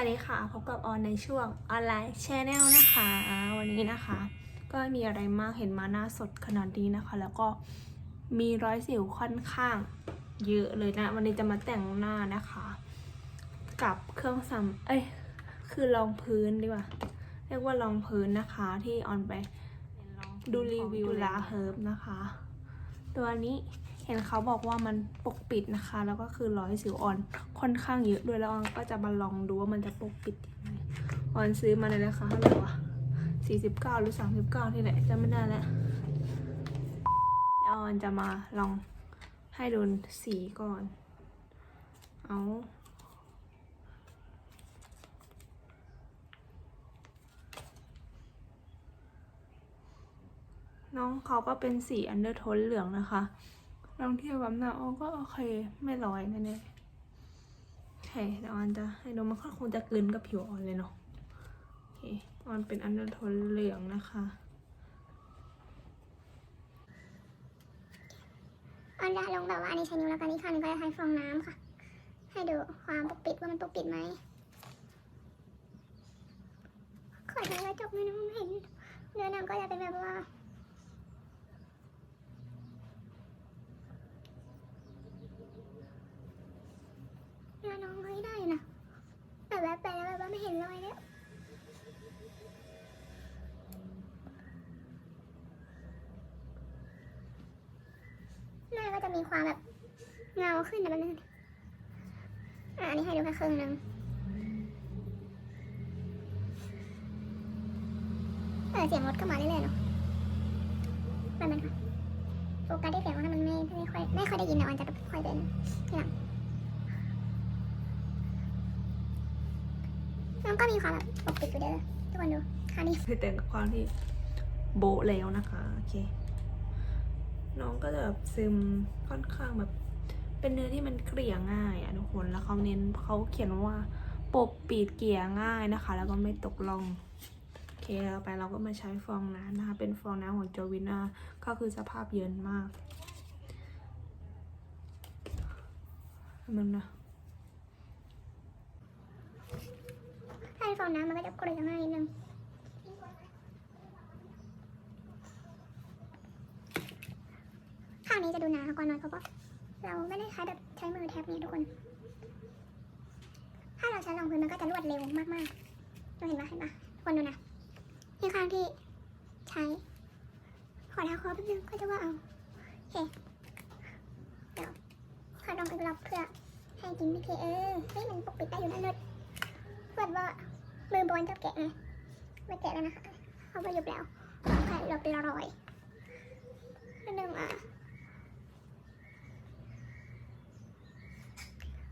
วัสดีค่ะพบกับออนในช่วงออนไลน์ชแนลนะคะ วันนี้นะคะ ก็ม่มีอะไรมากเห็นมาหน้าสดขนาดนี้นะคะ แล้วก็มีรอยสิวค่อนข้างเยอะเลยนะ วันนี้จะมาแต่งหน้านะคะ กับเครื่องสำเอ้ยคือรองพื้นดีกว่า เรียกว่ารองพื้นนะคะที่ออนไปดูรีวิวลาเฮิร์บนะคะ ตัวนี้ เห็นเขาบอกว่ามันปกปิดนะคะ แล้วก็คือรอยสิวอ่อนค่อนข้างเยอะด้วยแล้วออนก็จะมาลองดูว่ามันจะปกปิดยังไงออนซื้อมาในราคาเท่าไหร่วะสี่สิบเก้าหรือสามสิบเก้าที่ไหนจำไม่ได้แล้วออนจะมาลองให้ดูสีก่อน เอาน้องเขาก็เป็นสีอันเดอร์โทนเหลืองนะคะ ลองเทียบกับหน้าออก็โอเค ไม่ร้อยแน่ๆโอเคเดี๋ยวออนจะให้ดูมันก็คงจะกลืนกับผิวออนเลยเนาะโอเคออนเป็นอันเดอร์โทนเหลืองนะคะออนจะลงแบบว่าอันนี้ใช้นิ้วแล้วกันอีกข้างหนึงก็จะใช้ฟองน้ำค่ะ ให้ดูความปกปิดว่ามันปกปิดไหมขอใช้กระจกหน่อยนะมองเห็นเนื้อหนังก็จะเป็นแบบว่า เนื้อน้องเฮ้ยได้อยู่นะแต่แบบไปแล้วแบบว่าไม่เห็นรอยแล้วหน้าก็จะมี ความแบบเงาขึ้นนะมันนึงอันนี้ให้ดูแค่ครึ่งหนึงเออเสียงรถก็มาเรื่อยๆเนาะมันเป็นค่ะโฟกัสที่เสียงว่ามันไม่ไม่ค่อยไม่ค่อยได้ยินนะมันจะค่อยเป็นทีหลังน้องก็มีความแบบปกปิดอยู่เด้อทุกคนดูค่ะนี่คือแต่งกับความที่โบแล้วนะคะ โอเค น้องก็จะแบบซึมค่อนข้างแบบ เป็นเนื้อที่มันเกลี่ยง่ายอะทุกคนแล้วเขาเน้นเขาเขียนว่าปกปิดเกลี่ยง่ายนะคะ แล้วก็ไม่ตกลงโอเคแล้วไปเราก็มาใช้ฟองน้ำนะคะ เป็นฟองน้ำของโจวิน่าก็คือสภาพเย็นมากมันนะถ้ฟองน้ำมันก็จะเกลือง่ายนิดนึง ข้างนี้จะดูหนากว่าหน่อยเพราะว่าเราไม่ได้ใช้แบบใช้มือแทบนี้ทุกคน ถ้าเราใช้รองพื้นมันก็จะรวดเร็วมากๆเราเห็นปะเห็นปะทุกคนดูนะนี่ข้างที่ใช้ ขอทาคอแป๊บนึงก็จะว่าเอาโอเคเดี๋ยวขอลองอีกรอบเพื่อให้กินพี่เคเออเฮ้ยมันปกปิดได้อยู่นั่นเลยเพื่อนว่ามือบอลจะแกะไงไม่แกะแล้วนะคะเขาไปหยุดแล้วแค่เราไปรอยนิดนึงอะ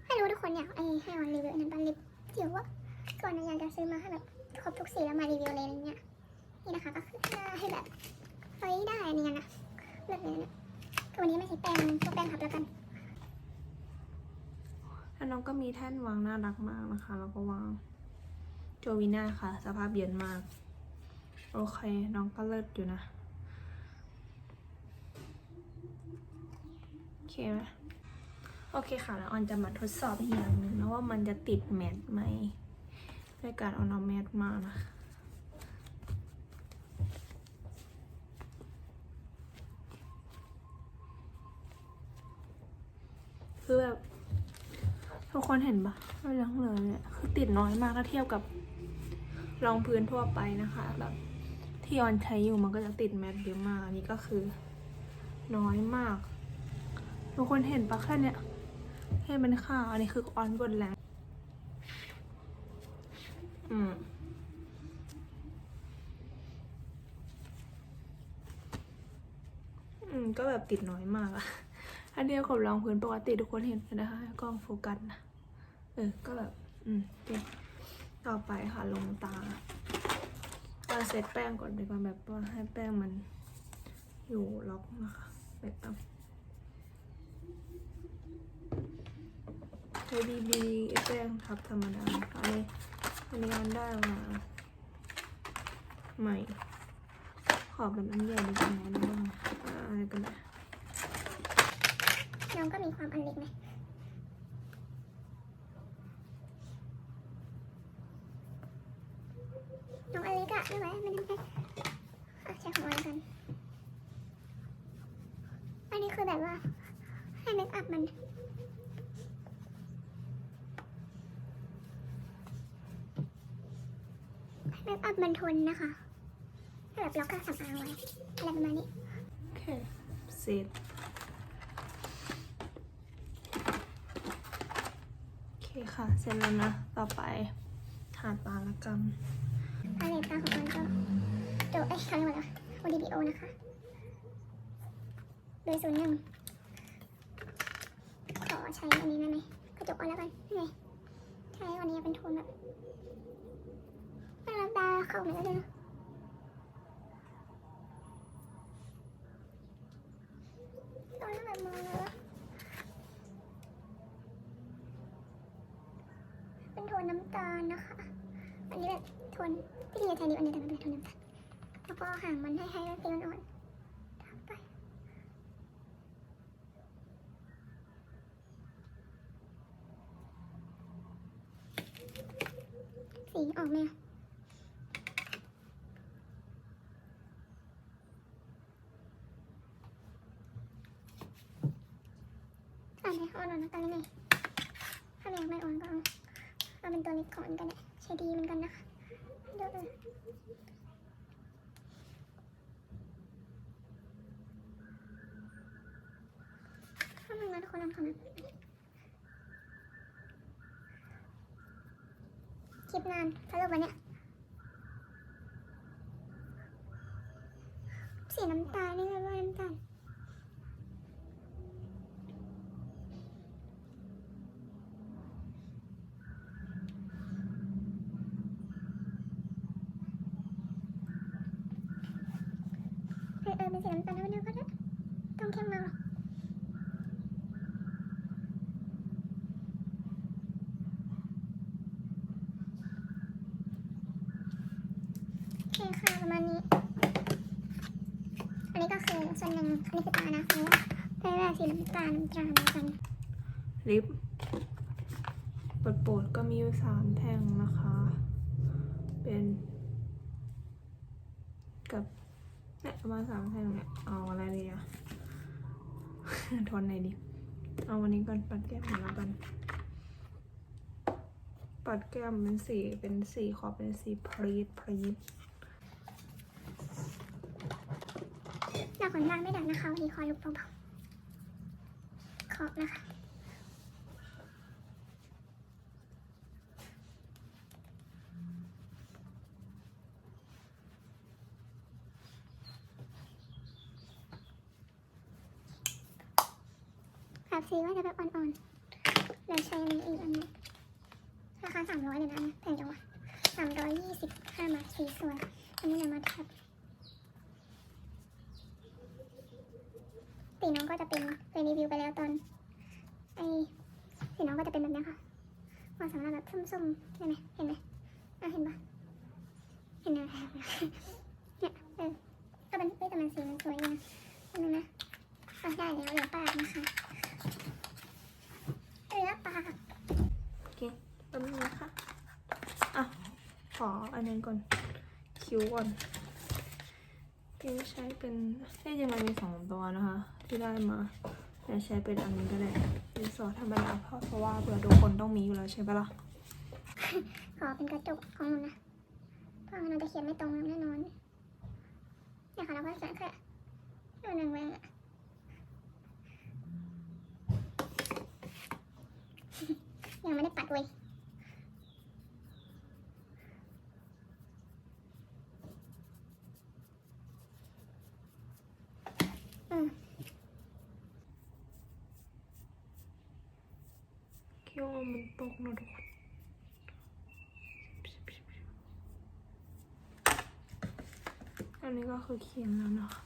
ให้รู้ทุก คนอยากไอ้ให้ออนรีวิวอันนั้นปันลิปเดี๋ยวว่าก่อนนะอยากจะซื้อมาให้แบบครบทุกสีแล้วมารีวิวเลยอะไรเงี้ยนี่นะคะก็คือให้แบบเฮ้ยได้อันนี้นะเลือกเลยนะคือวันนี้ไม่ใช้แป้งพวแป้งพับแล้วกันแล้วน้องก็มีแท่นวางน่ารักมากนะคะ แล้วก็วางโจวิน่าค่ะ สภาพเย็นมาก โอเค น้องก็เลิศอยู่นะ โอเคไหม โอเคค่ะ แล้วออนจะมาทดสอบอีกอย่างหนึ่งนะว่ามันจะติดแมทไหมด้วยการเอาน้องแมทมานะคือแบบทุกคนเห็นปะไม่เหลืองเลยเนี่ยคือติดน้อยมากถ้าเทียบกับรองพื้นทั่วไปนะคะแบบที่ออนใช้อยู่มันก็จะติดแมทเยอะมากอันนี้ก็คือน้อยมากทุกคนเห็นปะแค่เนี้ย เห็นเป็นข่าวอันนี้คือออนบนแรงอืมอืมก็แบบติดน้อยมากอะอันเดียวกับรองพื้นปกติทุกคนเห็นไหมนะคะกล้องโฟกัสนะเออ ก็แบบ อืมโอเคต่อไปค่ะลงตาเราเซตแป้งก่อนดีกว่าแบบว่าให้แป้งมันอยู่ล็อกนะคะแบบ ช้ดีบีแป้งทับธรรมดาอันนี้อันนี้กานได้มาใหม่ ขอบแบบอันใหญ่ดีกว่าไหนบ้างอะไรกันนะน้องก็มีความอันเล็กไหมน้องอันเล็กอะไม่ไหวมันทำให้ใช้ของอันกัน ทนนะคะให้แบบล็อกเครื่องสำอางไว้อะไรประมาณนี้โอเคเสร็จโอเคค่ะ เสร็จแล้วนะ ต่อไปทาตาละกันพาเลตตาของมันก็โดเอ้ยเขาเรียกว่าอะไรวะโอดีบีโอนะคะเบอร์ศูนย์หนึ่งขอใช้อันนี้ได้ไหมกระจกเอาแล้วกันนี่ไงใช้วันนี้เป็นโทนแบบ น่าตาเข้าเหมือนกันเลยนะตอนนั้นแบบมองเลยวะเป็นโทนน้ำตาลนะคะ อันนี้แบบโทนที่ดีใช้นิ้อันนี้แต่มันเป็นโทนน้ำตาลแล้วก็ห่างมันให้ให้มันสีอ่อนๆทำไปสีออกไหม อะอันไหนอ่อนๆนะกันไงถ้าไม่อยากไม่อ่อนก็เอาเอาเป็นตัวเล็กก่อนกันเนี่ยใช้ดีเหมือนกันนะคะเดี๋ยวเลยถ้ามันมาทุกคนลองทำนะคลิปนานสรุปวันเนี้ยสีน้ำตาลนี่ไงว่าน้ำตาล เออเออเป็นสีน้ำตาลแล้วเนี่ยก็ได้ต้องเข้มมากหรอกโอเคค่ะประมาณนี้ อันนี้ก็คื อส่วนหนึ่งอันนี้คือตานะเพราะว่าแรกสีน้ำตาลน้ำตางกันลิปโปดๆก็มีอยู่สามแท่งนะคะ เป็น กับเนี่ยประมาณสามแท่งเนี่ย เอาอะไรดีอะทนไหนดี เอาวันนี้ก่อนปัดแก้มก่อนแล้วกัน ปัดแก้มเป็นสีเป็นสีขอบเป็นสีพรีดพรีด หน้าขนล่างไม่ดังนะคะวันนี้คอยลุกเบาๆขอบนะคะแบบสีว่าจะแบบอ่อนๆแล้วใช้อันนี้อีกอันหนึงราคาสามร้อยเลยนะแพงจังวะสามร้อยยี่สิบห้าบาทสีสวยอันนี้เลยมาทับ สีน้องก็จะเป็นเคยรีวิวไปแล้วตอนไอสีน้องก็จะเป็นแบบนี้ค่ะมาสำหรับแบบส้มๆใช่ไหมเห็นไหมอะเห็นปะเห็นไหมเนี่ยเออก็เป็นเอ้ยแต่มันสีมันสวยดีนะอันนึงนะอะได้แล้วเหลือปากนะคะเหลือปากโอเคแป๊บนึงนะคะอะขออันนั้นก่อนคิ้วก่อนคิ้วใช้เป็นที่จริงมันมีสองตัวนะคะ ที่ได้มาแต่ใช้เป็นอันนี้ก็ได้ดินสอธรรมดาเพราะเพราะว่าเผื่อทุกคนต้องมีอยู่แล้วใช่ปะล่ะขอเป็นกระจกของหนูนะเพราะเราจะเขียนไม่ตรงแน่นอนเนี่ยค่ะเราก็เขียนแค่ตัวหนึ่งไว้อะยังไม่ได้ปัดเว้ยอืม คิ้ วมันตกนะทุกคนอันนี้ก็คือเขียนแล้วนะคะ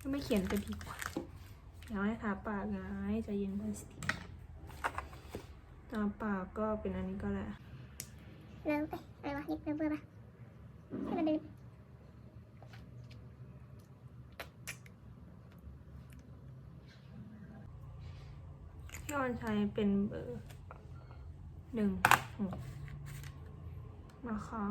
ก็ไม่เขียนก็ดีกว่าอยาให้ทาปากไงใจะเย็นไปสิทาปากก็เป็นอันนี้ก็แหละเลิกไปอะไรวะลิปเลิฟเบอร์ปะให้มันเป็น พี่ออนใช้เป็นเบอร์หนึ่งหกนะคะ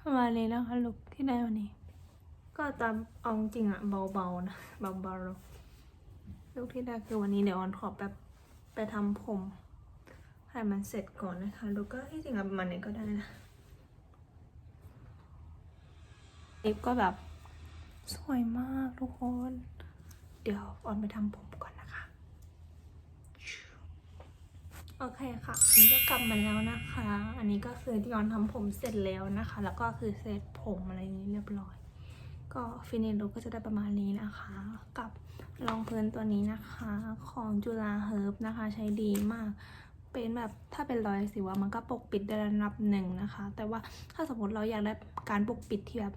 ประมาณนี้นะคะลุกที่ได้วันนี้ ก็ตามเอาจริงอะเบาๆนะเบาๆลุกที่ได้คือวันนี้เดี๋ยวออนขอแบบ ไปทำผม ให้มันเสร็จก่อนนะคะลุกก็ที่จริงอะประมาณนี้ก็ได้นะลิปก็แบบสวยมากทุกคน เดี๋ยวออนไปทำผมก่อนนะคะ โอเคค่ะอันนี้ก็กลับมาแล้วนะคะ อันนี้ก็คือที่ออนทำผมเสร็จแล้วนะคะ แล้วก็คือเสร็จผมอะไรอย่างนี้เรียบร้อย ก็ฟินิชลุคก็จะได้ประมาณนี้นะคะ กับรองพื้นตัวนี้นะคะของจุฬาเฮิร์บนะคะ ใช้ดีมาก เป็นแบบถ้าเป็นรอยสิวมันก็ปกปิดได้ระดับหนึ่งนะคะ แต่ว่าถ้าสมมติเราอยากได้การปกปิดที่แบบ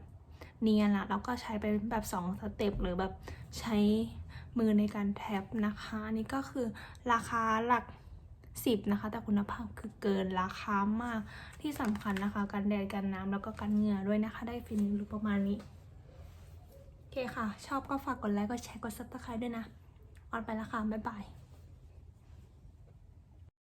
เนียนละเราก็ใช้เป็นแบบสองสเต็ปหรือแบบใช้มือในการแท็บนะคะอันนี้ก็คือราคาหลักสิบนะคะ แต่คุณภาพคือเกินราคามากที่สำคัญนะคะ กันแดดกันน้ำแล้วก็กันเหงื่อด้วยนะคะ ได้ฟินิชลุคประมาณนี้ โอเคค่ะ ชอบก็ฝากกดไลค์ กดแชร์ กดซับสไครต์ด้วยนะ ออนไปแล้วค่ะ บ๊ายบาย